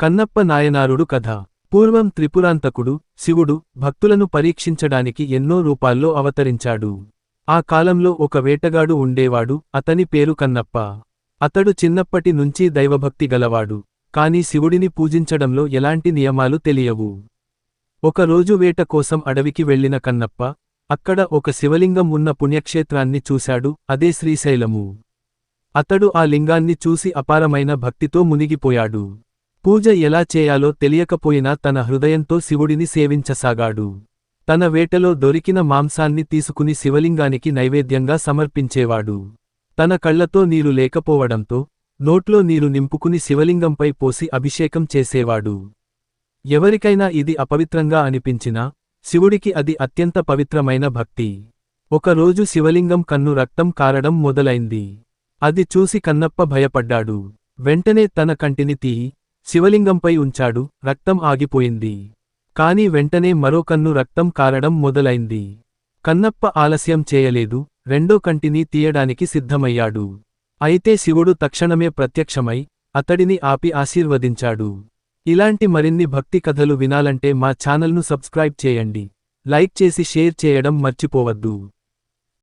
కన్నప్ప నాయనారుడు కథ. పూర్వం త్రిపురాంతకుడు శివుడు భక్తులను పరీక్షించడానికి ఎన్నో రూపాల్లో అవతరించాడు. ఆ కాలంలో ఒక వేటగాడు ఉండేవాడు అతని పేరు కన్నప్ప. అతడు చిన్నప్పటి నుంచి దైవభక్తి గలవాడు. కాని శివుడిని పూజించడంలో ఎలాంటి నియమాలు తెలియవు. ఒకరోజు వేట కోసం అడవికి వెళ్ళిన కన్నప్ప అక్కడ ఒక శివలింగం ఉన్న పుణ్యక్షేత్రాన్ని చూశాడు అదే శ్రీశైలము. అతడు ఆ లింగాన్ని చూసి అపారమైన భక్తితో మునిగిపోయాడు. పూజ ఎలా చేయాలో తెలియకపోయినా తన హృదయంతో శివుడిని సేవించసాగాడు. తన వేటలో దొరికిన మాంసాన్ని తీసుకుని శివలింగానికి నైవేద్యంగా సమర్పించేవాడు. తన కళ్ళతో నీరు లేకపోవడంతో నోట్లో నీరు నింపుకుని శివలింగంపై పోసి అభిషేకం చేసేవాడు. ఎవరికైనా ఇది అపవిత్రంగా అనిపించినా శివుడికి అది అత్యంత పవిత్రమైన భక్తి. ఒకరోజు శివలింగం కన్ను రక్తం కారడం మొదలైంది. అది చూసి కన్నప్ప భయపడ్డాడు. వెంటనే తన కంటిని తీయి శివలింగంపై ఉంచాడు రక్తం ఆగిపోయింది. కాని వెంటనే మరో కన్ను రక్తం కారడం మొదలైంది. కన్నప్ప ఆలస్యం చేయలేదు రెండో కంటిని తీయడానికి సిద్ధమయ్యాడు. అయితే శివుడు తక్షణమే ప్రత్యక్షమై అతడిని ఆపి ఆశీర్వదించాడు. ఇలాంటి మరిన్ని భక్తి కథలు వినాలంటే మా ఛానల్ను సబ్స్క్రైబ్ చేయండి. లైక్ చేసి షేర్ చేయడం మర్చిపోవద్దు.